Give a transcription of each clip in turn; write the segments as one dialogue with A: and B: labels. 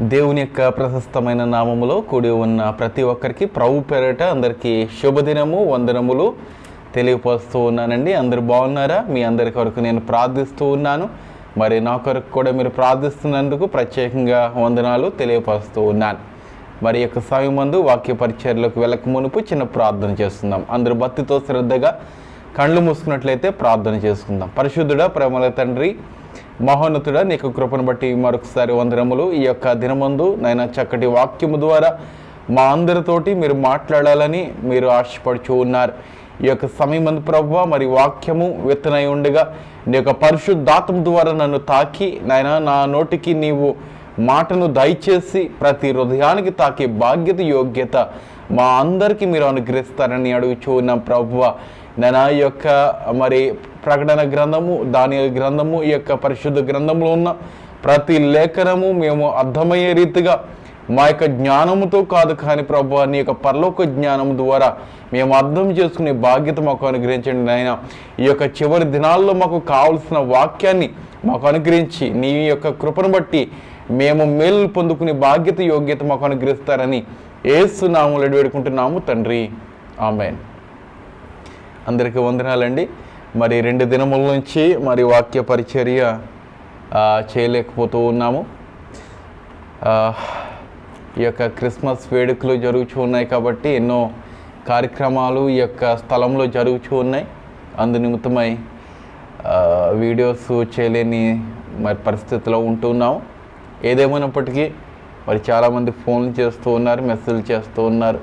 A: దేవుని యొక్క ప్రశస్తమైన నామములో కూడి ఉన్న ప్రతి ఒక్కరికి ప్రభు పేరట అందరికీ శుభదినము వందనములు తెలియపరుస్తూ ఉన్నానండి. అందరు బాగున్నారా? మీ అందరి కొరకు నేను ప్రార్థిస్తూ ఉన్నాను. మరి నా కొరకు కూడా మీరు ప్రార్థిస్తున్నందుకు ప్రత్యేకంగా వందనాలు తెలియపరుస్తూ ఉన్నాను. మరి యొక్క సమయం మందు వాక్య పరిచర్లకు వెళ్ళక మునుపు చిన్న ప్రార్థన చేస్తున్నాం. అందరు భక్తితో శ్రద్ధగా కళ్ళు మూసుకున్నట్లయితే ప్రార్థన చేసుకుందాం. పరిశుద్ధుడ ప్రేమల తండ్రి మహోన్నతుడా నీకు కృపను బట్టి మరొకసారి వందనములు. ఈ యొక్క దినమందు నాయన చక్కటి వాక్యము ద్వారా మా అందరితోటి మీరు మాట్లాడాలని మీరు ఆశపడుచు ఉన్నారు. ఈ యొక్క సమయమందు ప్రభు మరి వాక్యము విత్తనై ఉండగా నీ యొక్క పరిశుద్ధాత్మ ద్వారా నన్ను తాకి నాయన నా నోటికి నీవు మాటను దయచేసి ప్రతి హృదయానికి తాకే బాధ్యత యోగ్యత మా అందరికీ మీరు అనుగ్రహిస్తారని అడుగుచూ ఉన్నాం ప్రభువ నేను ఈ యొక్క మరి ప్రకటన గ్రంథము దాని గ్రంథము ఈ యొక్క పరిశుద్ధ గ్రంథంలో ఉన్న ప్రతి లేఖనము మేము అర్థమయ్యే రీతిగా మా యొక్క జ్ఞానముతో కాదు కానీ ప్రభు నీ యొక్క పరలోక జ్ఞానము ద్వారా మేము అర్థం చేసుకునే బాధ్యత మాకు అనుగ్రహించండి నాయన. ఈ యొక్క చివరి దినాల్లో మాకు కావలసిన వాక్యాన్ని మాకు అనుగ్రహించి నీ యొక్క కృపను బట్టి మేము మేలు పొందుకునే బాధ్యత యోగ్యత మాకు అనుగ్రహిస్తారని ఏసునాములు వేడుకుంటున్నాము తండ్రి. ఆమెన్. అందరికీ వందనాలండి. మరి రెండు దినముల నుంచి మరి వాక్య పరిచర్య చేయలేకపోతూ ఉన్నాము. ఈ యొక్క క్రిస్మస్ వేడుకలు జరుగుతూ ఉన్నాయి కాబట్టి ఎన్నో కార్యక్రమాలు ఈ యొక్క స్థలంలో జరుగుతూ ఉన్నాయి. అందు నిమిత్తమై వీడియోస్ చేయలేని మరి పరిస్థితిలో ఉంటున్నాము ఏదేమైనప్పటికీ మరి చాలామంది ఫోన్లు చేస్తూ ఉన్నారు మెసేజ్ చేస్తూ ఉన్నారు.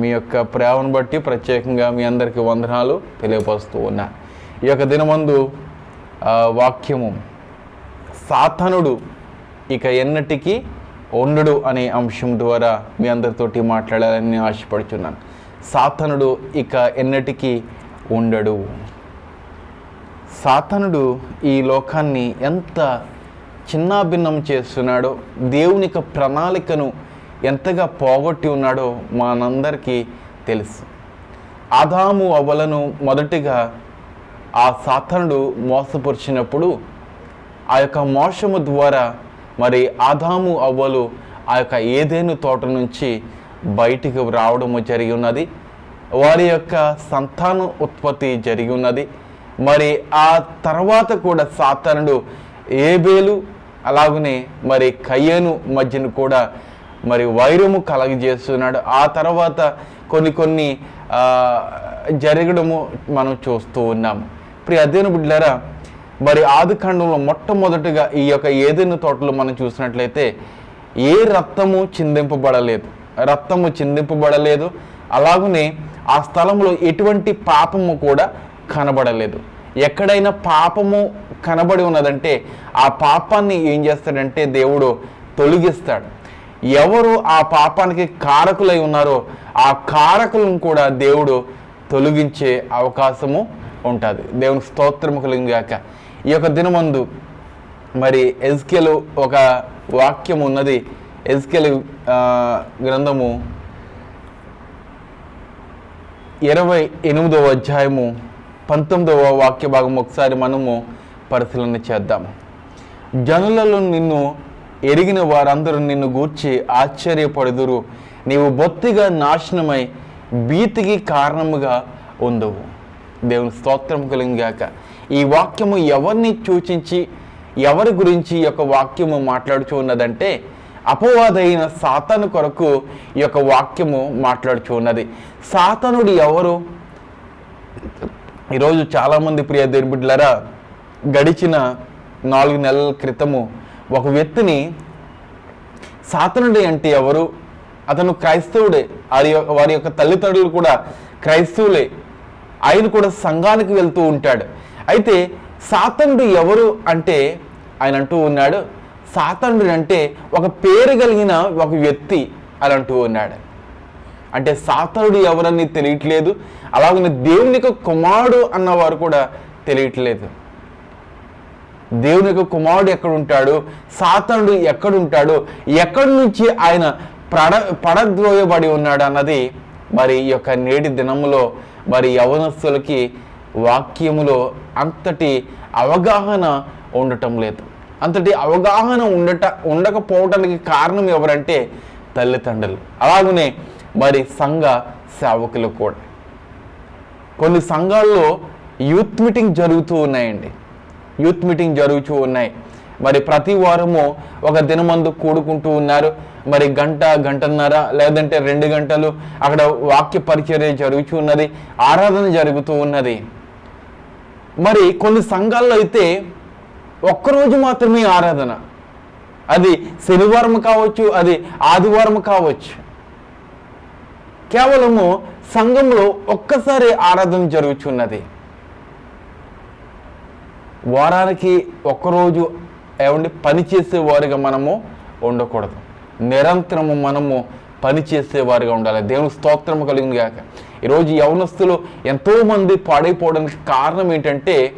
A: మీ యొక్క ప్రేమను బట్టి ప్రత్యేకంగా మీ అందరికీ వందనాలు తెలియపరుస్తూ ఉన్నా. ఈ యొక్క దినమందు వాక్యము సాతనుడు ఇక ఎన్నటికీ ఉండడు అనే అంశం ద్వారా మీ అందరితోటి మాట్లాడాలని నేను ఆశపడుచున్నాను. సాతనుడు ఇక ఎన్నటికీ ఉండడు. సాతనుడు ఈ లోకాన్ని ఎంత చిన్నాభిన్నం చేస్తున్నాడో దేవునిక ప్రణాళికను ఎంతగా పోగొట్టి ఉన్నాడో మనందరికీ తెలుసు. ఆదాము అవ్వలను మొదటిగా ఆ సాతనుడు మోసపరిచినప్పుడు ఆ యొక్క మోసము ద్వారా మరి ఆదాము అవ్వలు ఆ యొక్క ఏదేను తోట నుంచి బయటికి రావడము జరిగి ఉన్నది. వారి యొక్క సంతాన ఉత్పత్తి జరిగి ఉన్నది. మరి ఆ తర్వాత కూడా సాతానుడు ఏబేలు అలాగనే మరి కయ్యను మధ్యను కూడా మరి వైరము కలగజేస్తున్నాడు. ఆ తర్వాత కొన్ని కొన్ని జరగడము మనం చూస్తూ ఉన్నాము ఇప్పుడు అదేను బిడ్డారా మరి ఆది ఖండంలో మొట్టమొదటిగా ఈ యొక్క ఏదైనా తోటలో మనం చూసినట్లయితే ఏ రక్తము చిందింపబడలేదు. రక్తము చిందింపబడలేదు. అలాగనే ఆ స్థలంలో ఎటువంటి పాపము కూడా కనబడలేదు. ఎక్కడైనా పాపము కనబడి ఉన్నదంటే ఆ పాపాన్ని ఏం చేస్తాడంటే దేవుడు తొలగిస్తాడు. ఎవరు ఆ పాపానికి కారకులై ఉన్నారో ఆ కారకులను కూడా దేవుడు తొలగించే అవకాశము ఉంటుంది. దేవునికి స్తోత్రము కలిగాక ఈ యొక్క దినమందు మరి ఎజ్కెలు ఒక వాక్యం ఉన్నది. ఎజ్కెలు గ్రంథము ఇరవై ఎనిమిదవ అధ్యాయము పంతొమ్మిదవ వాక్య భాగం ఒకసారి మనము పరిశీలన చేద్దాం. జనులలో నిన్ను ఎరిగిన వారందరూ నిన్ను గూర్చి ఆశ్చర్యపడుదురు. నీవు బొత్తిగా నాశనమై భీతికి కారణముగా ఉండవు దేవుని స్తోత్రం కలిగాక ఈ వాక్యము ఎవరిని సూచించి ఎవరి గురించి ఈ యొక్క వాక్యము మాట్లాడుచు ఉన్నదంటే అపవాదైన సాతను కొరకు ఈ యొక్క వాక్యము మాట్లాడుచు ఉన్నది. సాతనుడు ఎవరు? ఈరోజు చాలామంది ప్రియ దేవుడిలరా గడిచిన నాలుగు నెలల క్రితము ఒక వ్యక్తిని సాతనుడి అంటే ఎవరు? అతను క్రైస్తవుడే. వారి యొక్క వారి యొక్క తల్లిదండ్రులు కూడా క్రైస్తవులే. ఆయన కూడా సంఘానికి వెళ్తూ ఉంటాడు. అయితే సాతనుడు ఎవరు అంటే ఆయన అంటూ ఉన్నాడు. సాతనుడు అంటే ఒక పేరు కలిగిన ఒక వ్యక్తి అని అంటూ ఉన్నాడు. అంటే సాతనుడు ఎవరని తెలియట్లేదు. అలాగనే దేవుని యొక్క కుమారుడు అన్నవారు కూడా తెలియట్లేదు. దేవుని యొక్క కుమారుడు ఎక్కడ ఉంటాడు సాతనుడు ఎక్కడ ఉంటాడు ఎక్కడి నుంచి ఆయన పడ పడద్రోయబడి ఉన్నాడు అన్నది మరి ఈ యొక్క నేటి దినములో మరి యవనస్తులకి వాక్యములో అంతటి అవగాహన ఉండటం లేదు. అంతటి అవగాహన ఉండట ఉండకపోవటానికి కారణం ఎవరంటే తల్లిదండ్రులు. అలాగనే మరి సంఘ సేవకులు కూడా. కొన్ని సంఘాల్లో యూత్ మీటింగ్ జరుగుతూ ఉన్నాయండి. యూత్ మీటింగ్ జరుగుతూ ఉన్నాయి. మరి ప్రతి వారము ఒక దినమందు కూడుకుంటూ ఉన్నారు. మరి గంట గంటన్నర లేదంటే రెండు గంటలు అక్కడ వాక్య పరిచర్య జరుగుతూ ఉన్నది ఆరాధన జరుగుతూ ఉన్నది. మరి కొన్ని సంఘాల్లో అయితే ఒక్కరోజు మాత్రమే ఆరాధన. అది శనివారం కావచ్చు అది ఆదివారం కావచ్చు. కేవలము సంఘంలో ఒక్కసారి ఆరాధన జరుగుతున్నది వారానికి ఒక్కరోజు ఏమండి పనిచేసేవారుగా మనము ఉండకూడదు. నిరంతరము మనము పని చేసేవారుగా ఉండాలి. దేవుని స్తోత్రము కలిగింది కాక ఈరోజు యవనస్తులు ఎంతోమంది పాడైపోవడానికి కారణం ఏంటంటే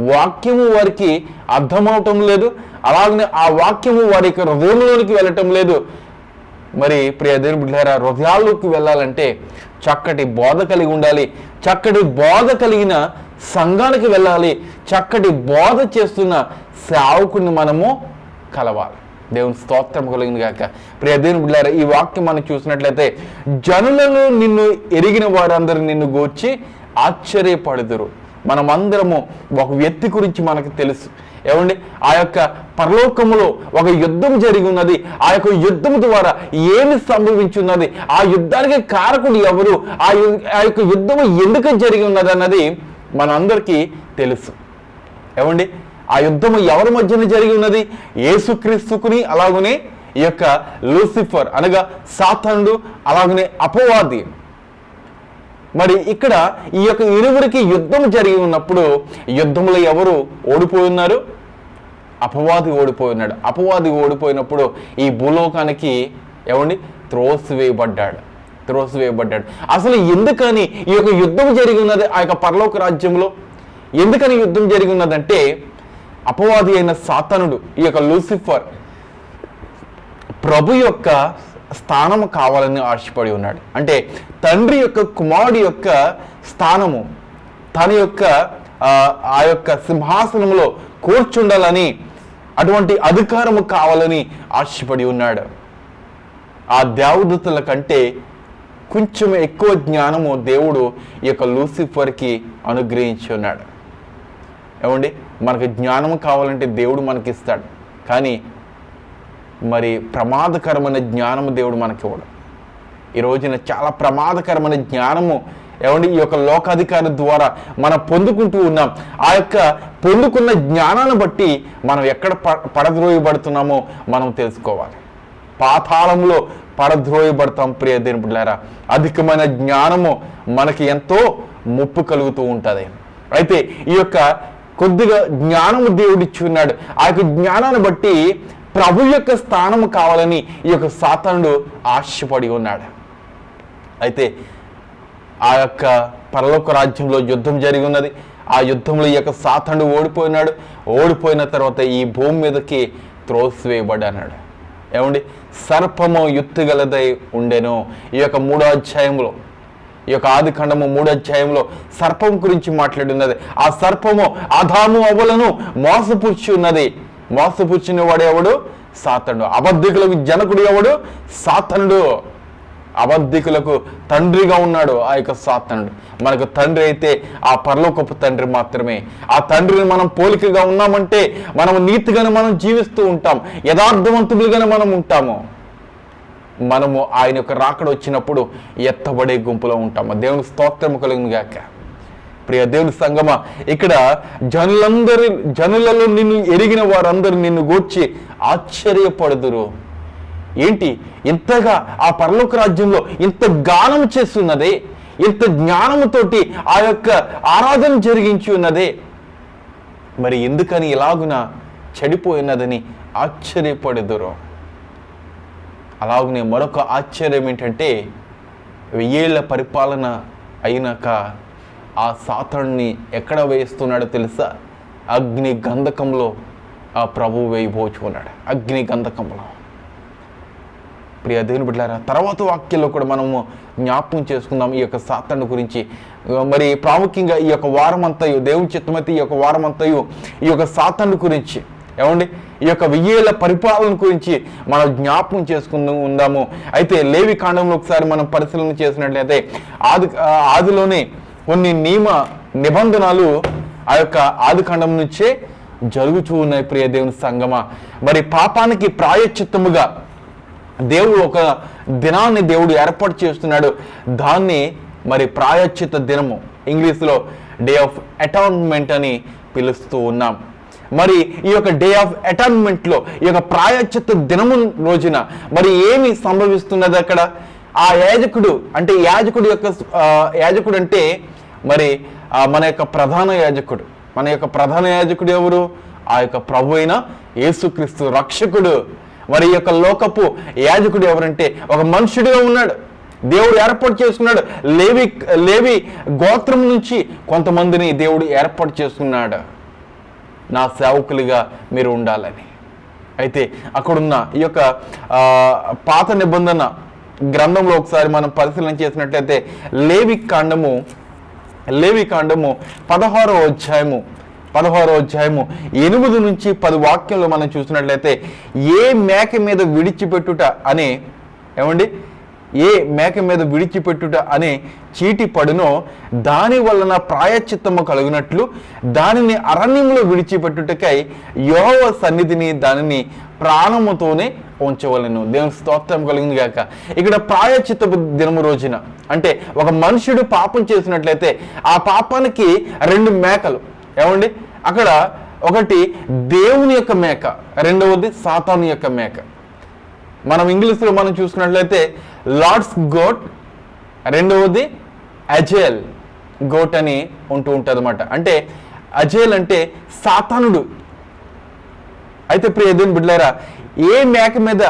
A: వాక్యము వారికి అర్థమవటం లేదు. అలాగనే ఆ వాక్యము వారి యొక్క హృదయంలోనికి వెళ్ళటం లేదు. మరి ప్రియ బిడ్డారా హృదయాల్లోకి వెళ్ళాలంటే చక్కటి బోధ కలిగి ఉండాలి. చక్కటి బోధ కలిగిన సంఘానికి వెళ్ళాలి. చక్కటి బోధ చేస్తున్న సేవకుని మనము కలవాలి. దేవుని స్తోత్రం కలిగింది కాక ప్రియ దేవుని బిడ్డారా ఈ వాక్యం మనం చూసినట్లయితే జనులలో నిన్ను ఎరిగిన వారందరూ నిన్ను గూర్చి ఆశ్చర్యపడుదురు. మనమందరము ఒక వ్యక్తి గురించి మనకు తెలుసు. ఏమండి? ఆ యొక్క పరలోకములో ఒక యుద్ధం జరిగి ఉన్నది ఆ యొక్క యుద్ధం ద్వారా ఏమి సంభవించున్నది? ఆ యుద్ధానికి కారకుడు ఎవరు? ఆ యు- ఆ యొక్క యుద్ధం ఎందుకు జరిగి ఉన్నది అన్నది మనందరికీ తెలుసు. ఏమండి? ఆ యుద్ధము ఎవరి మధ్యన జరిగి ఉన్నది? ఏసుక్రీస్తుకుని అలాగనే ఈ యొక్క లూసిఫర్ అనగా సాతానుడు అలాగనే అపవాది. మరి ఇక్కడ ఈ యొక్క ఇరువురికి యుద్ధం జరిగి ఉన్నప్పుడు యుద్ధంలో ఎవరు ఓడిపోయి ఉన్నారు? అపవాది ఓడిపోయి ఉన్నాడు. అపవాది ఓడిపోయినప్పుడు ఈ భూలోకానికి ఏమండి? త్రోసివేయబడ్డాడు. త్రోసివేయబడ్డాడు అసలు ఎందుకని ఈ యొక్క యుద్ధం జరిగినది ఆ యొక్క పరలోక రాజ్యంలో? ఎందుకని యుద్ధం జరిగి ఉన్నదంటే అపవాది అయిన సాతనుడు ఈ యొక్క లూసిఫర్ ప్రభు యొక్క స్థానము కావాలని ఆశపడి ఉన్నాడు. అంటే తండ్రి యొక్క కుమారుడి యొక్క స్థానము తన యొక్క ఆ, ఆ యొక్క సింహాసనంలో కూర్చుండాలని అటువంటి అధికారము కావాలని ఆశపడి ఉన్నాడు. ఆ దేవదూతల కంటే కొంచెం ఎక్కువ జ్ఞానము దేవుడు ఈ యొక్క లూసిఫర్కి అనుగ్రహించి ఉన్నాడు ఏమండి? మనకు జ్ఞానం కావాలంటే దేవుడు మనకి ఇస్తాడు కానీ మరి ప్రమాదకరమైన జ్ఞానము దేవుడు మనకి ఇవ్వడు ఈ రోజున చాలా ప్రమాదకరమైన జ్ఞానము ఏమండి? ఈ యొక్క లోకాధికారి ద్వారా మనం పొందుకుంటూ ఉన్నాం. ఆ యొక్క పొందుకున్న జ్ఞానాన్ని బట్టి మనం ఎక్కడ ప- పడద్రోయబడుతున్నామో మనం తెలుసుకోవాలి. పాతాళంలో పడద్రోయబడతాం ప్రియ దేవుని అధికమైన జ్ఞానము మనకి ఎంతో ముప్పు కలుగుతూ ఉంటుంది. అయితే ఈ యొక్క కొద్దిగా జ్ఞానము దేవుడిచ్చి ఉన్నాడు. ఆ యొక్క జ్ఞానాన్ని బట్టి ప్రభు యొక్క స్థానము కావాలని ఈ యొక్క సాతానుడు ఆశపడి ఉన్నాడు. అయితే ఆ యొక్క పరలోక రాజ్యంలో యుద్ధం జరిగి ఉన్నది. ఆ యుద్ధంలో ఈ యొక్క సాతానుడు ఓడిపోయినాడు. ఓడిపోయిన తర్వాత ఈ భూమి మీదకి త్రోసివేయబడ్డాడు. ఏమండి? సర్పము ఎత్తుగలదై ఉండెను. ఈ యొక్క మూడో అధ్యాయంలో ఈ యొక్క ఆది ఖండము మూడో అధ్యాయంలో సర్పం గురించి మాట్లాడినది ఆ సర్పము అధాము అవలను మోసపుచ్చి ఉన్నది మోసపుచ్చిన వాడు ఎవడు? సాతనుడు. అబద్ధికులకు జనకుడు ఎవడు? సాతనుడు. అబద్ధికులకు తండ్రిగా ఉన్నాడు ఆ యొక్క సాతనుడు మనకు తండ్రి అయితే ఆ పరలోకపు తండ్రి మాత్రమే. ఆ తండ్రిని మనం పోలికగా ఉన్నామంటే మనం నీతిగానే మనం జీవిస్తూ ఉంటాం. యథార్థవంతులుగానే మనం ఉంటాము. మనము ఆయన యొక్క రాకడ వచ్చినప్పుడు ఎత్తబడే గుంపులో ఉంటాము. దేవుని స్తోత్రము కలిగిన గాక. ప్రియ దేవుని సంగమ ఇక్కడ జనులందరి జనులలో నిన్ను ఎరిగిన వారందరూ నిన్ను గూర్చి ఆశ్చర్యపడుదురు. ఏంటి? ఇంతగా ఆ పరలోక రాజ్యంలో ఇంత గానం చేస్తున్నదే? ఇంత జ్ఞానముతోటి ఆ యొక్క ఆరాధన జరిగించి ఉన్నదే? మరి ఎందుకని ఇలాగున చెడిపోయినదని ఆశ్చర్యపడుదురు? అలాగనే మరొక ఆశ్చర్యం ఏంటంటే వెయ్యేళ్ళ పరిపాలన అయినాక ఆ సాతాన్ని ఎక్కడ వేస్తున్నాడో తెలుసా? అగ్ని గంధకంలో ఆ ప్రభు వేయబోచుకున్నాడు. అగ్ని గంధకంలో. ప్రియ దేవుని బిడ్డారా తర్వాత వాక్యంలో కూడా మనము జ్ఞాపకం చేసుకుందాం ఈ యొక్క సాతాను గురించి. మరి ప్రాముఖ్యంగా ఈ యొక్క వారం అంతయు దేవుని చిత్తమైతే ఈ యొక్క వారం అంతయు ఈ యొక్క సాతాను గురించి. ఏమండి? ఈ యొక్క వెయ్యేళ్ళ పరిపాలన గురించి మనం జ్ఞాపకం చేసుకుందాం ఉందాము. అయితే లేవి కాండంలో ఒకసారి మనం పరిశీలన చేసినట్లయితే ఆది ఆదిలోనే కొన్ని నియమ నిబంధనలు ఆ యొక్క ఆది కాండం నుంచే జరుగుతూ ఉన్నాయి ప్రియ దేవుని సంగమ. మరి పాపానికి ప్రాయశ్చిత్తముగా దేవుడు ఒక దినాన్ని దేవుడు ఏర్పాటు చేస్తున్నాడు. దాన్ని మరి ప్రాయశ్చిత దినము ఇంగ్లీష్లో డే ఆఫ్ అటాన్మెంట్ అని పిలుస్తూ ఉన్నాం. మరి ఈ యొక్క డే ఆఫ్ అటాన్మెంట్లో ఈ యొక్క ప్రాయశ్చిత దినము రోజున మరి ఏమి సంభవిస్తున్నది అక్కడ? ఆ యాజకుడు అంటే యాజకుడు యొక్క యాజకుడు అంటే మరి మన యొక్క ప్రధాన యాజకుడు. మన యొక్క ప్రధాన యాజకుడు ఎవరు? ఆ యొక్క ప్రభు అయిన యేసుక్రీస్తు రక్షకుడు. మరి ఈ యొక్క లోకపు యాజకుడు ఎవరంటే ఒక మనుషుడిగా ఉన్నాడు. దేవుడు ఏర్పాటు చేసుకున్నాడు. లేవి లేవి గోత్రం నుంచి కొంతమందిని దేవుడు ఏర్పాటు చేసుకున్నాడు. నా సేవకులుగా మీరు ఉండాలని. అయితే అక్కడున్న ఈ యొక్క పాత నిబంధన గ్రంథంలో ఒకసారి మనం పరిశీలన చేసినట్లయితే లేవి కాండము లేవి కాండము పదహారో అధ్యాయము పదహారో అధ్యాయము ఎనిమిది నుంచి పది వాక్యంలో మనం చూసినట్లయితే ఏ మేక మీద విడిచిపెట్టుట అనే ఏమండి? ఏ మేక మీద విడిచిపెట్టుట అనే చీటి పడునో దాని వలన ప్రాయచిత్తము కలుగునట్లు దానిని అరణ్యంలో విడిచిపెట్టుటకై యోవ సన్నిధిని దానిని ప్రాణముతోనే ఉంచవలను. దేవుని స్తోత్రం కలిగింది గాక. ఇక్కడ ప్రాయచిత్త దినము రోజున అంటే ఒక మనుషుడు పాపం చేసినట్లయితే ఆ పాపానికి రెండు మేకలు. ఏమండి? అక్కడ ఒకటి దేవుని యొక్క మేక రెండవది సాతాను యొక్క మేక. మనం ఇంగ్లీష్లో మనం చూసుకున్నట్లయితే లార్డ్స్ గోట్ రెండవది అజేల్. గోట్ అని ఉంటూ ఉంటుంది అనమాట అంటే అజేల్ అంటే సాతానుడు. అయితే ప్రియ దేవుని బిడ్డలారా ఏ మేక మీద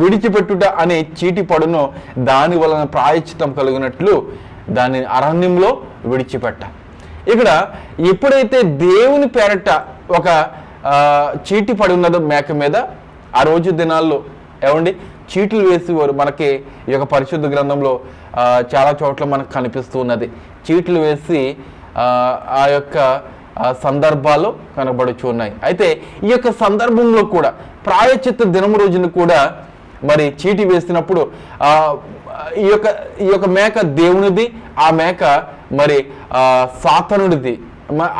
A: విడిచిపెట్టుట అనే చీటి పడునో దాని వలన ప్రాయచితం కలిగినట్లు దాని అరణ్యంలో విడిచిపెట్ట. ఇక్కడ ఎప్పుడైతే దేవుని పేరట ఒక చీటి పడి ఉన్నదో మేక మీద ఆ రోజు దినాల్లో ఏమండి? చీట్లు వేసేవారు మనకి ఈ యొక్క పరిశుద్ధ గ్రంథంలో చాలా చోట్ల మనకు కనిపిస్తూ ఉన్నది. చీట్లు వేసి ఆ, యొక్క సందర్భాలు కనబడుచు ఉన్నాయి. అయితే ఈ యొక్క సందర్భంలో కూడా ప్రాయచిత్త దినము రోజున కూడా మరి చీటి వేసినప్పుడు ఈ యొక్క ఈ యొక్క మేక దేవునిది ఆ మేక మరి సాతనుడిది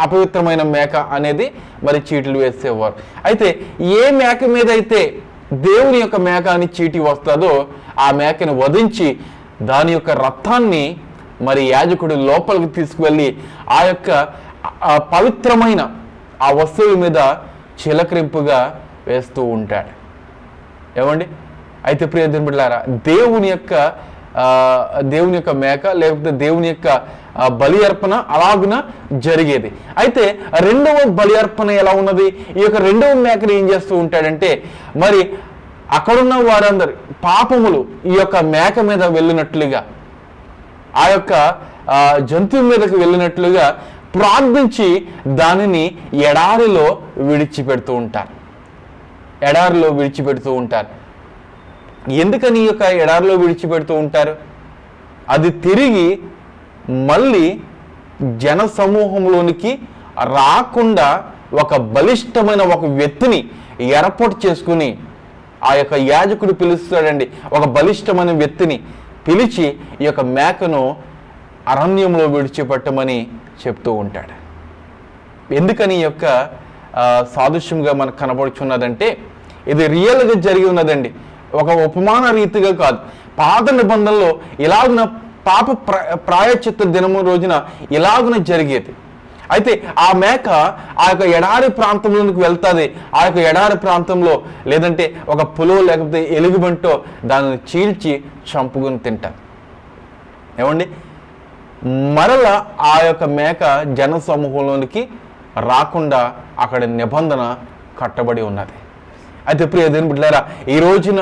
A: అపవిత్రమైన మేక అనేది మరి చీటీలు వేసేవారు. అయితే ఏ మేక మీద అయితే దేవుని యొక్క మేక అని చీటి వస్తుందో ఆ మేకను వధించి దాని యొక్క రక్తాన్ని మరి యాజకుడు లోపలికి తీసుకువెళ్ళి ఆ యొక్క పవిత్రమైన ఆ వస్తువుల మీద చిలకరింపుగా వేస్తూ ఉంటాడు. ఏమండి? అయితే ప్రియ దేవుని యొక్క దేవుని యొక్క మేక లేకపోతే దేవుని యొక్క బలి అర్పణ అలాగున జరిగేది. అయితే రెండవ బలి అర్పణ ఎలా ఉన్నది? ఈ యొక్క రెండవ మేకను ఏం చేస్తూ ఉంటాడంటే మరి అక్కడున్న వారందరి పాపములు ఈ యొక్క మేక మీద వెళ్ళినట్లుగా ఆ యొక్క జంతువు మీదకి వెళ్ళినట్లుగా ప్రార్థించి దానిని ఎడారిలో విడిచిపెడుతూ ఉంటారు. ఎడారిలో విడిచిపెడుతూ ఉంటారు. ఎందుకని ఈ యొక్క ఎడారిలో విడిచిపెడుతూ ఉంటారు? అది తిరిగి మళ్ళీ జన సమూహంలోనికి రాకుండా ఒక బలిష్టమైన ఒక వ్యక్తిని ఏర్పాటు చేసుకుని ఆ యొక్క యాజకుడు పిలుస్తాడండి. ఒక బలిష్టమైన వ్యక్తిని పిలిచి ఈ యొక్క మేకను అరణ్యంలో విడిచిపెట్టమని చెప్తూ ఉంటాడు. ఎందుకని ఈ యొక్క సాదృశ్యంగా మనకు కనబడుచున్నదంటే ఇది రియల్గా జరిగి ఉన్నదండి. ఒక ఉపమాన రీతిగా కాదు. పాత నిబంధనలో ఇలాగున పాప ప్ర ప్రాయచిత్త దినము రోజున ఇలాగున జరిగేది. అయితే ఆ మేక ఆ యొక్క ఎడారి ప్రాంతంలోకి వెళ్తుంది. ఆ యొక్క ఎడారి ప్రాంతంలో లేదంటే ఒక పులో లేకపోతే ఎలుగుబంటో దానిని చీల్చి చంపుకొని తింటారు. ఏమండి? మరల ఆ యొక్క మేక జన సమూహంలోనికి రాకుండా అక్కడ నిబంధన కట్టబడి ఉన్నది. అయితే ప్రియ దేని బిడ్డారా ఈ రోజున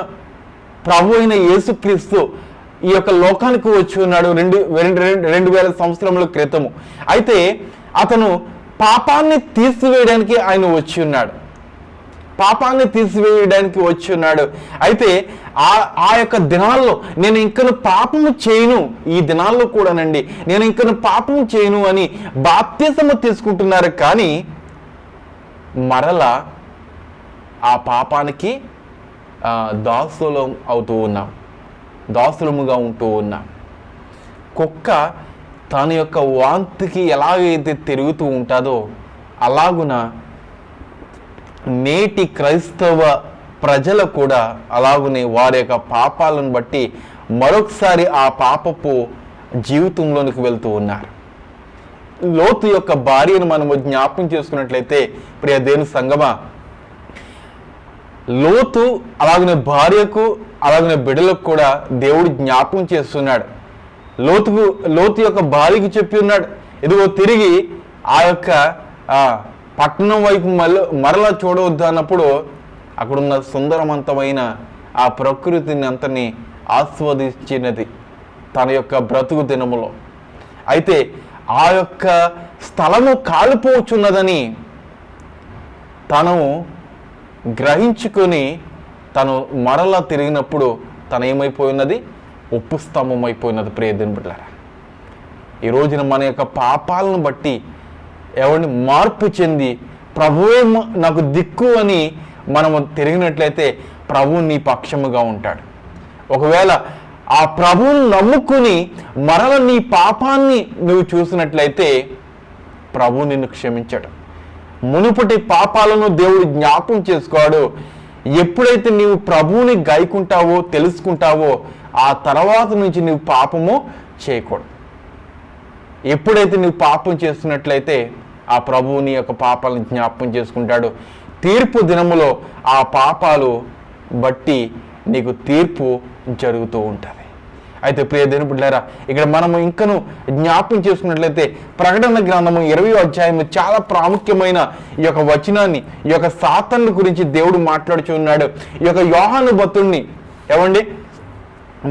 A: ప్రభు అయిన యేసుక్రీస్తు ఈ యొక్క లోకానికి వచ్చి ఉన్నాడు రెండు రెండు రెండు- రెండు వేల సంవత్సరముల క్రితము. అయితే అతను పాపాన్ని తీసివేయడానికి ఆయన వచ్చి ఉన్నాడు. పాపాన్ని తీసివేయడానికి వచ్చి ఉన్నాడు. అయితే ఆ ఆ యొక్క దినాల్లో నేను ఇంకను పాపము చేయను ఈ దినాల్లో కూడానండి నేను ఇంకను పాపము చేయను అని బాప్తిసము తీసుకుంటున్నారు కానీ మరలా ఆ పాపానికి దాసులం అవుతూ ఉన్నాం. దాసులముగా ఉంటూ ఉన్నాం. కుక్క తన యొక్క వాంతికి ఎలాగైతే తిరుగుతూ ఉంటుందో అలాగున నేటి క్రైస్తవ ప్రజలు కూడా అలాగునే వారి యొక్క పాపాలను బట్టి మరొకసారి ఆ పాపపు జీవితంలోనికి వెళ్తూ ఉన్నారు. లోతు యొక్క భార్యను మనము జ్ఞాపం చేసుకున్నట్లయితే ప్రియ దేని సంగమా లోతు అలాగనే భార్యకు అలాగనే బిడ్డలకు కూడా దేవుడు జ్ఞాపకం చేస్తున్నాడు. లోతుకు లోతు యొక్క భార్యకు చెప్పి ఉన్నాడు. ఇదిగో తిరిగి ఆ యొక్క పట్టణం వైపు మళ్ళీ మరలా చూడవద్దు అన్నప్పుడు అక్కడున్న సుందరవంతమైన ఆ ప్రకృతిని అంతని ఆస్వాదించినది తన యొక్క బ్రతుకు దినములో. అయితే ఆ యొక్క స్థలము కాలిపోచున్నదని తను గ్రహించుకొని తను మరలా తిరిగినప్పుడు తను ఏమైపోయినది ఉప్పు స్తంభం అయిపోయినది ప్రియదిన బిడ్డారా ఈ రోజున మన యొక్క పాపాలను బట్టి ఎవరిని మార్పు చెంది ప్రభువే నాకు దిక్కు అని మనము తిరిగినట్లయితే ప్రభు నీ పక్షముగా ఉంటాడు. ఒకవేళ ఆ ప్రభువుని నమ్ముకుని మరల నీ పాపాన్ని నువ్వు చూసినట్లయితే ప్రభు నిన్ను క్షమించడు. మునుపటి పాపాలను దేవుడు జ్ఞాపం చేసుకోడు. ఎప్పుడైతే నీవు ప్రభువుని గాయకుంటావో తెలుసుకుంటావో ఆ తర్వాత నుంచి నీవు పాపము చేయకూడదు. ఎప్పుడైతే నువ్వు పాపం చేస్తున్నట్లయితే ఆ ప్రభువుని యొక్క పాపాలను జ్ఞాపం చేసుకుంటాడు. తీర్పు దినములో ఆ పాపాలు బట్టి నీకు తీర్పు జరుగుతూ ఉంటుంది. అయితే ప్రియ దేని బిడ్డారా ఇక్కడ మనము ఇంకను జ్ఞాపకం చేసుకున్నట్లయితే ప్రకటన గ్రంథము ఇరవై అధ్యాయము చాలా ప్రాముఖ్యమైన ఈ యొక్క వచనాన్ని ఈ యొక్క సాతన్ను గురించి దేవుడు మాట్లాడుచున్నాడు ఈ యొక్క యోహాను భక్తుడిని ఏమండి?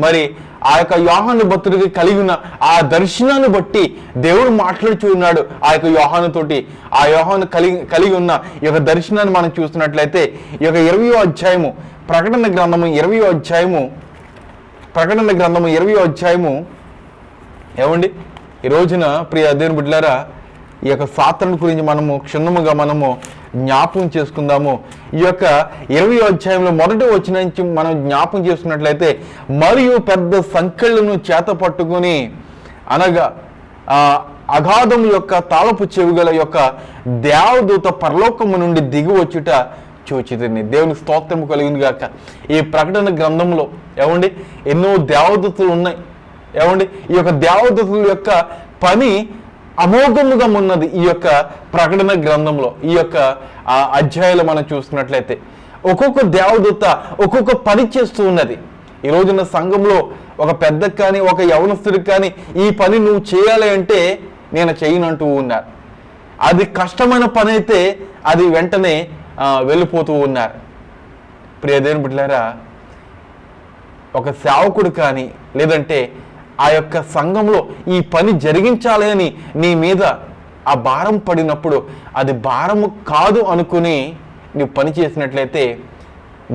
A: మరి ఆ యొక్క యోహాను భక్తుడికి కలిగి ఉన్న ఆ దర్శనాన్ని బట్టి దేవుడు మాట్లాడుచూ ఉన్నాడు ఆ యొక్క యోహానుతోటి ఆ యోహాను కలిగి కలిగి ఉన్న ఈ యొక్క దర్శనాన్ని మనం చూస్తున్నట్లయితే ఈ యొక్క ఇరవయో అధ్యాయము ప్రకటన గ్రంథము ఇరవయో అధ్యాయము ప్రకటన గ్రంథము ఇరవై అధ్యాయము. ఏమండి? ఈ రోజున ప్రియ దేవుని బిడ్డలారా ఈ యొక్క సాత్రను గురించి మనము క్షుణ్ణముగా మనము జ్ఞాపకం చేసుకుందాము. ఈ యొక్క ఇరవై అధ్యాయంలో మొదటి వచ్చిన నుంచి మనం జ్ఞాపకం చేసుకున్నట్లయితే మరియు పెద్ద సంఖ్యలను చేత పట్టుకొని అనగా అగాధం యొక్క తాళపు చెవిగల యొక్క దేవదూత పరలోకము నుండి దిగి వచ్చుట చూచితిని దేవుని స్తోత్రము కలిగింది గాక. ఈ ప్రకటన గ్రంథంలో ఏమండి? ఎన్నో దేవదూతలు ఉన్నాయి. ఏమండి? ఈ యొక్క దేవదూతల యొక్క పని అమోఘముగా ఉన్నది ఈ యొక్క ప్రకటన గ్రంథంలో. ఈ యొక్క అధ్యాయులు అధ్యాయాలు మనం చూస్తున్నట్లయితే ఒక్కొక్క దేవదూత ఒక్కొక్క పని చేస్తూ ఉన్నది. ఈ రోజున సంఘంలో ఒక పెద్ద కానీ ఒక యవనస్తుడికి కానీ ఈ పని నువ్వు చేయాలి అంటే నేను చేయనంటూ ఉన్నారు. అది కష్టమైన పని అయితే అది వెంటనే వెళ్ళిపోతూ ఉన్నారు. ప్రియదేవుని బిడ్డలారా ఒక సేవకుడు కానీ లేదంటే ఆ యొక్క సంఘంలో ఈ పని జరిగించాలి అని నీ మీద ఆ భారం పడినప్పుడు అది భారము కాదు అనుకుని నువ్వు పని చేసినట్లయితే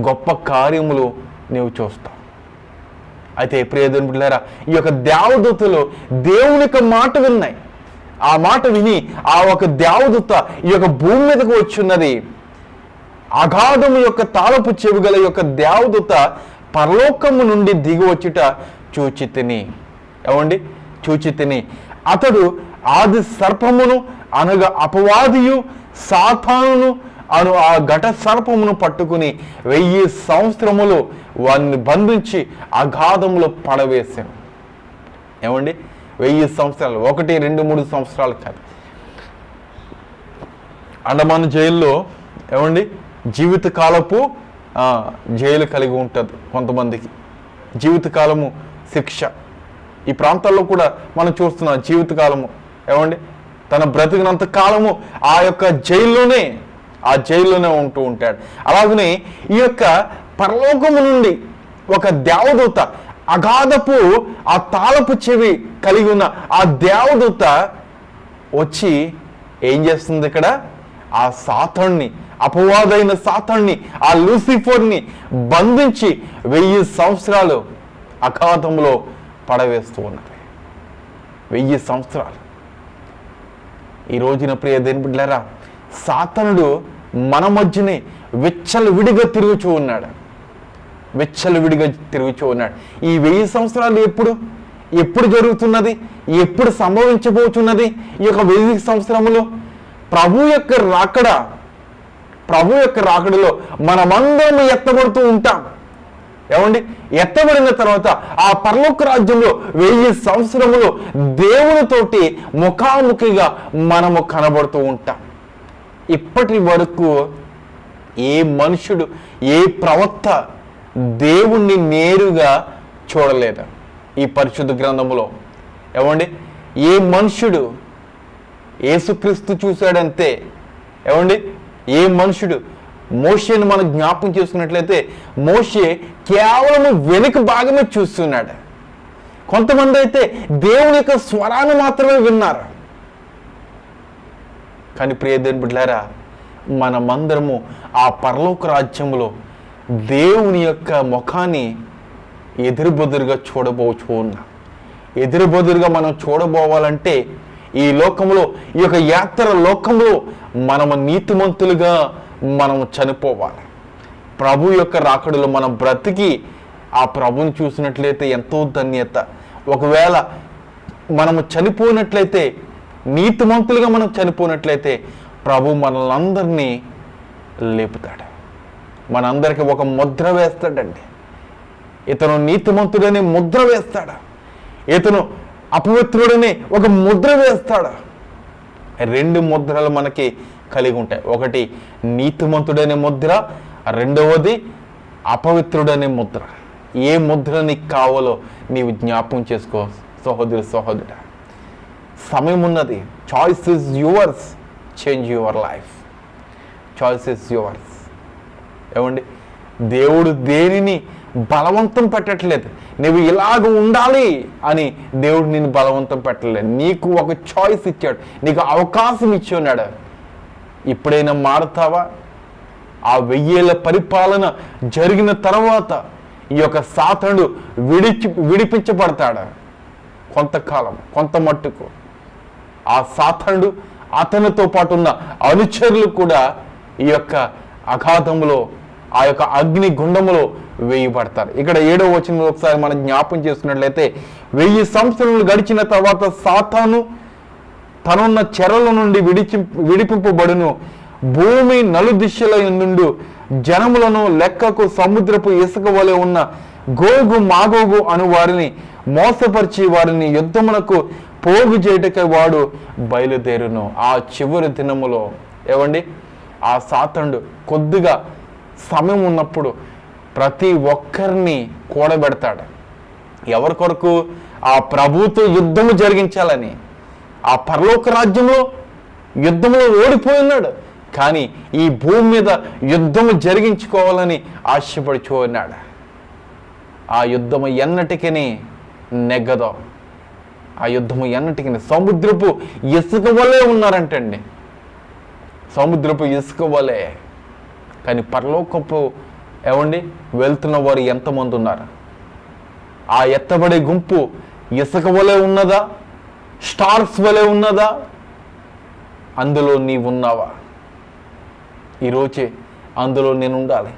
A: గొప్ప కార్యములు నువ్వు చూస్తావు. అయితే ప్రియదేవుని బిడ్డలారా ఈ యొక్క దేవదూతలు దేవుని యొక్క మాట విన్నాయి. ఆ మాట విని ఆ ఒక దేవదూత ఈ యొక్క భూమి మీదకు వచ్చున్నది. అగాధము యొక్క తాళపు చెవుగల యొక్క దేవదూత పరలోకము నుండి దిగి వచ్చుట చూచి తిని ఏమండి? చూచి తిని అతడు ఆది సర్పమును అనగా అపవాదియు సాతాను అను ఆ ఘట సర్పమును పట్టుకుని వెయ్యి సంవత్సరములు వారిని బంధించి అగాధములో పడవేశాను ఏమండి? వెయ్యి సంవత్సరాలు ఒకటి రెండు మూడు సంవత్సరాలు కాదు. అండమాన్ జైల్లో ఏమండి? జీవితకాలపు జైలు కలిగి ఉంటుంది కొంతమందికి. జీవితకాలము శిక్ష. ఈ ప్రాంతాల్లో కూడా మనం చూస్తున్నాం జీవితకాలము. ఏమండి? తన బ్రతికినంత కాలము ఆ యొక్క జైల్లోనే ఆ జైల్లోనే ఉంటూ ఉంటాడు. అలాగనే ఈ యొక్క పరలోకము నుండి ఒక దేవదూత అగాధపు ఆ తాళపు చెవి కలిగి ఉన్న ఆ దేవదూత వచ్చి ఏం చేస్తుంది ఇక్కడ? ఆ సాతాన్ని అపవాదైన సాతాన్ని ఆ లూసిఫర్ని బంధించి వెయ్యి సంవత్సరాలు అఘాతంలో పడవేస్తూ ఉన్నది. వెయ్యి సంవత్సరాలు. ఈ రోజున ప్రియ దేని సాతనుడు మన మధ్యనే విచ్చలు విడిగా తిరుగుచూ ఉన్నాడు. విచ్చలు విడిగా తిరుగుచూ ఉన్నాడు. ఈ వెయ్యి సంవత్సరాలు ఎప్పుడు? ఎప్పుడు జరుగుతున్నది? ఎప్పుడు సంభవించబోతున్నది? ఈ యొక్క వెయ్యి సంవత్సరములో ప్రభు యొక్క రాకడ ప్రభు యొక్క రాకడిలో మనమందరం ఎత్తబడుతూ ఉంటాం. ఏమండి? ఎత్తబడిన తర్వాత ఆ పర్లోక రాజ్యంలో వెయ్యి సంవత్సరములు దేవునితోటి ముఖాముఖిగా మనము కనబడుతూ ఉంటాం. ఇప్పటి వరకు ఏ మనుషుడు ఏ ప్రవక్త దేవుణ్ణి నేరుగా చూడలేదు ఈ పరిశుద్ధ గ్రంథములో. ఏమండి? ఏ మనుషుడు ఏసుక్రీస్తు చూశాడంతే. ఏమండి? ఏ మనుషుడు మోషేని మనం జ్ఞాపకం చేసుకున్నట్లయితే మోషే కేవలం వెనుక భాగమే చూస్తున్నాడు. కొంతమంది అయితే దేవుని యొక్క స్వరాన్ని మాత్రమే విన్నారు. కానీ ప్రియదేని బిడ్డారా మనమందరము ఆ పరలోక రాజ్యంలో దేవుని యొక్క ముఖాన్ని ఎదురుబొదురుగా చూడబోచు ఉన్నా ఎదురుబొదురుగా మనం చూడబోవాలంటే ఈ లోకంలో ఈ యొక్క యాత్ర లోకంలో మనము నీతిమంతులుగా మనము చనిపోవాలి. ప్రభు యొక్క రాకడలో మనం బ్రతికి ఆ ప్రభుని చూసినట్లయితే ఎంతో ధన్యత. ఒకవేళ మనము చనిపోయినట్లయితే నీతిమంతులుగా మనం చనిపోయినట్లయితే ప్రభు మనల్ని లేపుతాడు. మనందరికీ ఒక ముద్ర వేస్తాడండి. ఇతను నీతిమంతుడని ముద్ర వేస్తాడు. ఇతను అపవిత్రుడని ఒక ముద్ర వేస్తాడు. రెండు ముద్రలు మనకి కలిగి ఉంటాయి. ఒకటి నీతిమంతుడనే ముద్ర రెండవది అపవిత్రుడనే ముద్ర. ఏ ముద్ర నీకు కావాలో నీవు జ్ఞాపకం చేసుకో సహోదరు సహోదరుడ సమయం ఉన్నది. Choice is yours change your life choice is yours ఏమండి? దేవుడు దేనిని బలవంతం పెట్టట్లేదు. నువ్వు ఇలాగ ఉండాలి అని దేవుడు నిన్ను బలవంతం పెట్టలేదు. నీకు ఒక చాయిస్ ఇచ్చాడు. నీకు అవకాశం ఇచ్చి ఉన్నాడు ఇప్పుడైనా మారుతావా? ఆ వెయ్యేళ్ళ పరిపాలన జరిగిన తర్వాత ఈ యొక్క సాతనుడు విడిచి విడిపించబడతాడు. కొంతకాలం కొంత మట్టుకు. ఆ సాతనుడు అతనితో పాటు ఉన్న అనుచరులు కూడా ఈ యొక్క అఘాతంలో ఆ యొక్క అగ్ని గుండములో వేయబడతారు. ఇక్కడ ఏడో వచనంలో ఒకసారి మనం జ్ఞాపం చేసుకున్నట్లయితే వెయ్యి సంవత్సరములు గడిచిన తర్వాత సాతాను తనున్న చెరల నుండి విడిచి విడిపింపబడును. భూమి నలుదిశల నుండి జనములను లెక్కకు సముద్రపు ఇసుక వలె ఉన్న గోగు మాగోగు అను వారిని మోసపరిచి వారిని యుద్ధమునకు పోగు చేయటకై వాడు బయలుదేరును. ఆ చివరి దినములో ఏవండి? ఆ సాతండు కొద్దిగా సమయం ఉన్నప్పుడు ప్రతి ఒక్కరిని కూడబెడతాడు. ఎవరి కొరకు ఆ ప్రభుతో యుద్ధము జరిగించాలని ఆ పరలోక రాజ్యంలో యుద్ధంలో ఓడిపోయినాడు కానీ ఈ భూమి మీద యుద్ధము జరిగించుకోవాలని ఆశపడుచు ఉన్నాడు. ఆ యుద్ధము ఎన్నటికీ నెగ్గదో. ఆ యుద్ధము ఎన్నటికని సముద్రపు ఇసుక వలె ఉన్నారంటండి. సముద్రపు ఇసుక వలె. కానీ పరలోకపు ఏమండి? వెళ్తున్న వారు ఎంతమంది ఉన్నారు ఆ ఎత్తబడే గుంపు ఇసుక వలె ఉన్నదా? స్టార్స్ వలె ఉన్నదా? అందులో నీవు ఉన్నావా ఈరోజే అందులో నేను ఉండాలి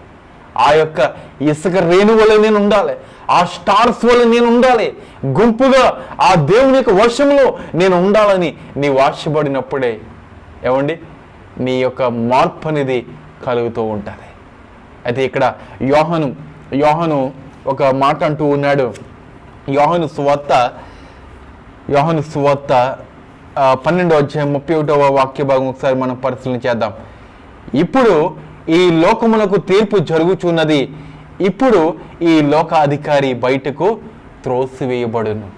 A: ఆ యొక్క ఇసుక రేణు వలె నేను ఉండాలి ఆ స్టార్స్ వల్ల నేను ఉండాలి గుంపుగా ఆ దేవుని యొక్క వర్షంలో నేను ఉండాలని నీవు ఆశపడినప్పుడే ఏమండి? నీ యొక్క మార్పు అనేది కలుగుతూ ఉంటుంది అయితే ఇక్కడ యోహను యోహను ఒక మాట అంటూ ఉన్నాడు. యోహను సువార్త యోహను సువార్త పన్నెండు పన్నెండో అధ్యాయం ముప్పై ఒకటవ వాక్య భాగం ఒకసారి మనం పరిశీలన చేద్దాం. ఇప్పుడు ఈ లోకమునకు తీర్పు జరుగుచున్నది. ఇప్పుడు ఈ లోకాధికారి బయటకు త్రోసివేయబడును.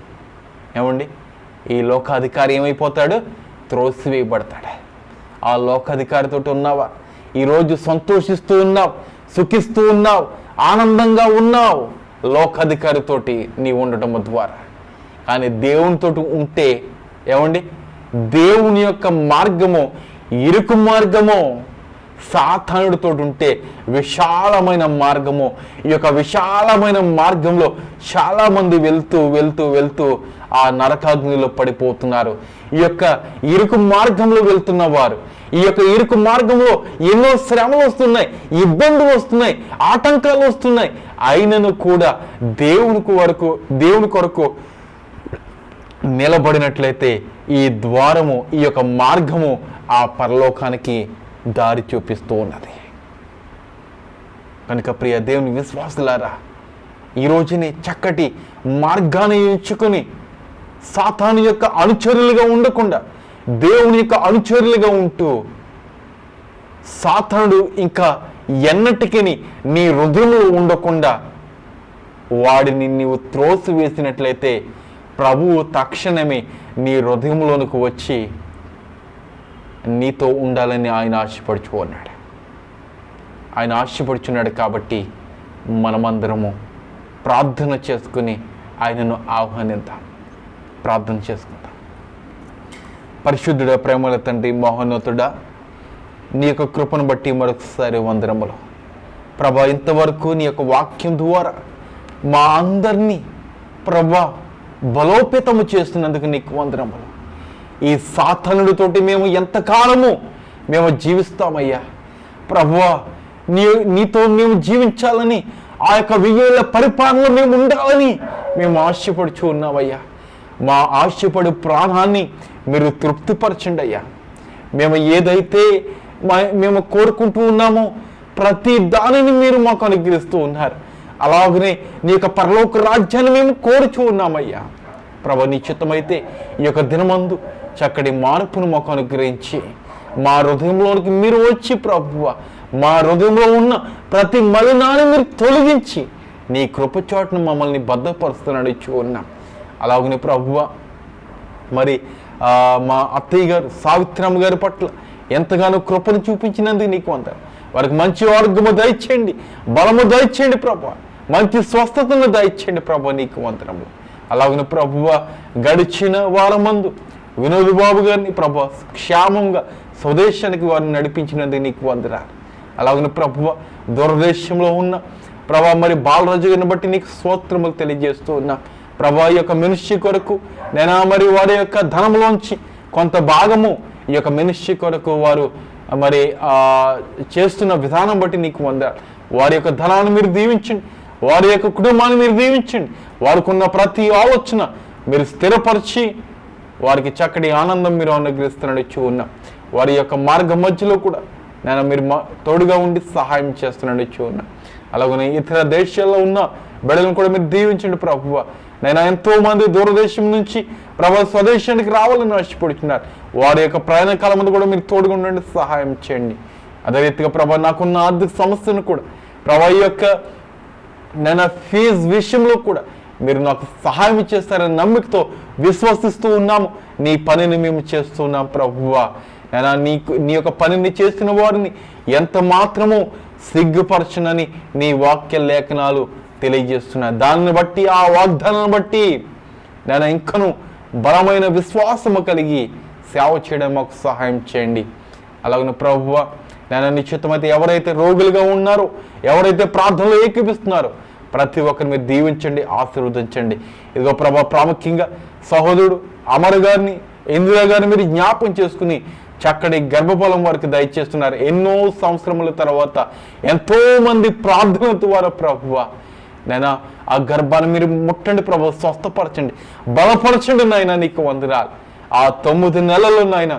A: ఏమండి? ఈ లోకాధికారి ఏమైపోతాడు? త్రోసివేయబడతాడు. ఆ లోకాధికారితో ఉన్నావా ఈరోజు సంతోషిస్తూ ఉన్నావు సుఖిస్తూ ఉన్నావు ఆనందంగా ఉన్నావు. లోకాధికారితోటి నీ ఉండటం ద్వారా. కానీ దేవునితో ఉంటే ఏమండి? దేవుని యొక్క మార్గము ఇరుకు మార్గము సాతానుడితో ఉంటే విశాలమైన మార్గము. ఈ యొక్క విశాలమైన మార్గంలో చాలామంది వెళ్తూ వెళ్తూ వెళ్తూ ఆ నరకాగ్నిలో పడిపోతున్నారు. ఈ యొక్క ఇరుకు మార్గంలో వెళ్తున్న వారు ఈ యొక్క ఇరుకు మార్గంలో ఎన్నో శ్రమలు వస్తున్నాయి ఇబ్బందులు వస్తున్నాయి ఆటంకాలు వస్తున్నాయి. అయినను కూడా దేవునికి వరకు దేవుని కొరకు నిలబడినట్లయితే ఈ ద్వారము ఈ యొక్క మార్గము ఆ పరలోకానికి దారి చూపిస్తూ ఉన్నది. కనుక ప్రియ దేవుని విశ్వాసులారా ఈ రోజుని చక్కటి మార్గాన్ని ఎంచుకొని సాతాను యొక్క అనుచరులుగా ఉండకుండా దేవుని యొక్క అనుచరులుగా ఉంటూ సాతానుడు ఇంకా ఎన్నటికి నీ హృదయంలో ఉండకుండా వాడిని నీవు త్రోసి వేసినట్లయితే ప్రభువు తక్షణమే నీ హృదయంలోనికి వచ్చి నీతో ఉండాలని ఆయన ఆశపడుచు అన్నాడు ఆయన ఆశపడుచున్నాడు కాబట్టి మనమందరము ప్రార్థన చేసుకుని ఆయనను ఆహ్వానిద్దాం. ప్రార్థన చేసుకుని పరిశుద్ధుడ ప్రేమల తండ్రి మహోన్నతుడా నీ యొక్క కృపను బట్టి మరొకసారి వందనములు. ప్రభా ఇంతవరకు నీ యొక్క వాక్యం ద్వారా మా అందరినీ ప్రభా బలోపేతము చేస్తున్నందుకు నీకు వందనములు. ఈ సాధనుడితోటి మేము ఎంతకాలము మేము జీవిస్తామయ్యా. ప్రభువా నీ నీతో మేము జీవించాలని ఆ యొక్క వెయ్యేళ్ళ పరిపాలన మేము ఉండాలని మేము ఆశపడుచు ఉన్నామయ్యా. మా ఆశపడు ప్రాణాన్ని మీరు తృప్తిపరచండి అయ్యా. మేము ఏదైతే మా- మేము కోరుకుంటూ ఉన్నామో ప్రతి దానిని మీరు మాకు అనుగ్రహిస్తూ ఉన్నారు. అలాగనే నీ యొక్క పరలోక రాజ్యాన్ని మేము కోరుచూ ఉన్నామయ్యా ప్రభు నిశ్చితమైతే ఈ యొక్క దినమందు చక్కటి మార్పును మాకు అనుగ్రహించి మా హృదయంలోనికి మీరు వచ్చి ప్రభువ మా హృదయంలో ఉన్న ప్రతి మలినాన్ని మీరు తొలగించి నీ కృపచోటను మమ్మల్ని భద్రపరుస్తున్నాడు ఇచ్చి ఉన్నాం. అలాగనే ప్రభువ. మరి మా అత్తయ్య గారు సావిత్రమ్మ గారి పట్ల ఎంతగానో కృపను చూపించినందుకు నీకు అంటారు వారికి మంచి ఆరోగ్యము దయచేయండి బలము దయచేయండి ప్రభు మంచి స్వస్థతను దయచేయండి ప్రభు నీకు వంతనములు అలాగనే ప్రభువ గడిచిన వారమందు వినోద్ బాబు గారిని ప్రభు క్షేమంగా స్వదేశానికి వారిని నడిపించినందుకు నీకు వందరాలు అలాగనే ప్రభువ దూరదేశంలో ఉన్న ప్రభా మరి బాలరాజు గారిని బట్టి నీకు స్తోత్రములు తెలియజేస్తూ ఉన్నా. ప్రభా యొక్క మినిస్ట్రీ కొరకు నేను మరి వారి యొక్క ధనంలోంచి కొంత భాగము ఈ యొక్క మినిస్ట్రీ కొరకు వారు మరి చేస్తున్న విధానం బట్టి నీకు వంద వారి యొక్క ధనాన్ని మీరు దీవించండి. వారి యొక్క కుటుంబాన్ని మీరు దీవించండి. వారికున్న ప్రతి ఆలోచన మీరు స్థిరపరిచి వారికి చక్కటి ఆనందం మీరు అనుగ్రహిస్తున్నట్టు ఉన్నాం. వారి యొక్క మార్గ మధ్యలో కూడా నేను మీరు మా- తోడుగా ఉండి సహాయం చేస్తున్నాడు ఇచ్చి ఉన్నా. అలాగనే ఇతర దేశాల్లో ఉన్న బిడ్డలను కూడా మీరు దీవించండి ప్రభువ. నేను ఎంతో మంది దూరదేశం నుంచి ప్రభు స్వదేశానికి రావాలని ఆశపడుతున్నారు. వారి యొక్క ప్రయాణ కాలం ముందు కూడా మీరు తోడుగా ఉండండి సహాయం చేయండి. అదే రీతిగా ప్రభా నాకున్న ఆర్థిక సమస్యను కూడా ప్రభా యొక్క నేను ఫీజ్ విషయంలో కూడా మీరు నాకు సహాయం చేస్తారని నమ్మికతో విశ్వసిస్తూ ఉన్నాము. నీ పనిని మేము చేస్తున్నాం ప్రభువా. నేను నీకు నీ యొక్క పనిని చేసిన వారిని ఎంత మాత్రము సిగ్గుపరచునని నీ వాక్య లేఖనాలు తెలియజేస్తున్నా దానిని బట్టి ఆ వాగ్దానాన్ని బట్టి నేను ఇంకను బలమైన విశ్వాసము కలిగి సేవ చేయడం మాకు సహాయం చేయండి. అలాగే ప్రభువ నేను నిశ్చితమైతే ఎవరైతే రోగులుగా ఉన్నారో ఎవరైతే ప్రార్థనలు ఏకీపిస్తున్నారో ప్రతి ఒక్కరిని మీరు దీవించండి ఆశీర్వదించండి. ఇదిగో ప్రభా ప్రాముఖ్యంగా సహోదరుడు అమర్ గారిని ఇందిరా గారిని మీరు జ్ఞాపం చేసుకుని చక్కటి గర్భఫలం వారికి దయచేస్తున్నారు. ఎన్నో సంవత్సరముల తర్వాత ఎంతోమంది ప్రార్థన ద్వారా ప్రభువ నైనా ఆ గర్భాన్ని మీరు ముట్టండి ప్రభు స్వస్థపరచండి. బలపరచండి నాయన నీకు వందనాలు. ఆ తొమ్మిది నెలలు నాయన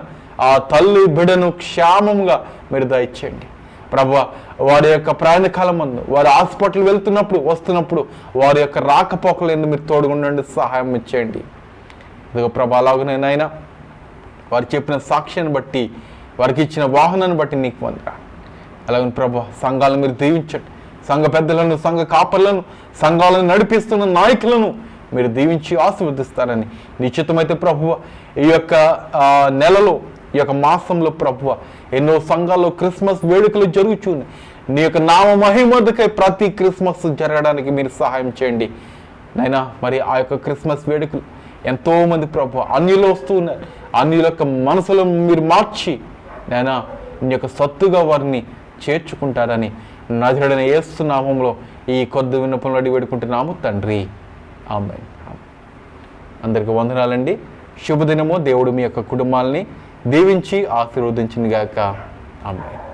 A: ఆ తల్లి బిడను క్షేమంగా మీరు దయచేయండి. ప్రభు వారి యొక్క ప్రయాణకాలం మందు వారి హాస్పిటల్ వెళ్తున్నప్పుడు వస్తున్నప్పుడు వారి యొక్క రాకపోకలు ఎందుకు మీరు తోడుగుండండి సహాయం ఇచ్చేయండి. ఇదిగో ప్రభా అలాగనే వారు చెప్పిన సాక్ష్యాన్ని బట్టి వారికి ఇచ్చిన వాహనాన్ని బట్టి నీకు వందరా అలాగే ప్రభు సంఘాలను మీరు దీవించండి. సంఘ పెద్దలను సంఘ కాపర్లను సంఘాలను నడిపిస్తున్న నాయకులను మీరు దీవించి ఆశీర్వదిస్తారని నిశ్చితమైతే ప్రభువ ఈ యొక్క నెలలో ఈ యొక్క మాసంలో ప్రభువ ఎన్నో సంఘాల్లో క్రిస్మస్ వేడుకలు జరుగుతున్నాయి నీ యొక్క నామ మహిమదకై ప్రతి క్రిస్మస్ జరగడానికి మీరు సహాయం చేయండి. నైనా మరి ఆ యొక్క క్రిస్మస్ వేడుకలు ఎంతోమంది ప్రభు అన్యులు వస్తూ ఉన్నారు. అన్యుల యొక్క మనసులో మీరు మార్చి నైనా నీ యొక్క సత్తుగా వారిని చేర్చుకుంటారని నజరడని ఏస్తున్నామంలో ఈ కొద్ది విన్నపంలో అడిగి వేడుకుంటున్నాము తండ్రి. ఆమె అందరికి వందనాలండి. శుభదినము. దేవుడు మీ యొక్క కుటుంబాలని దీవించి ఆశీర్వదించిన గాక ఆమె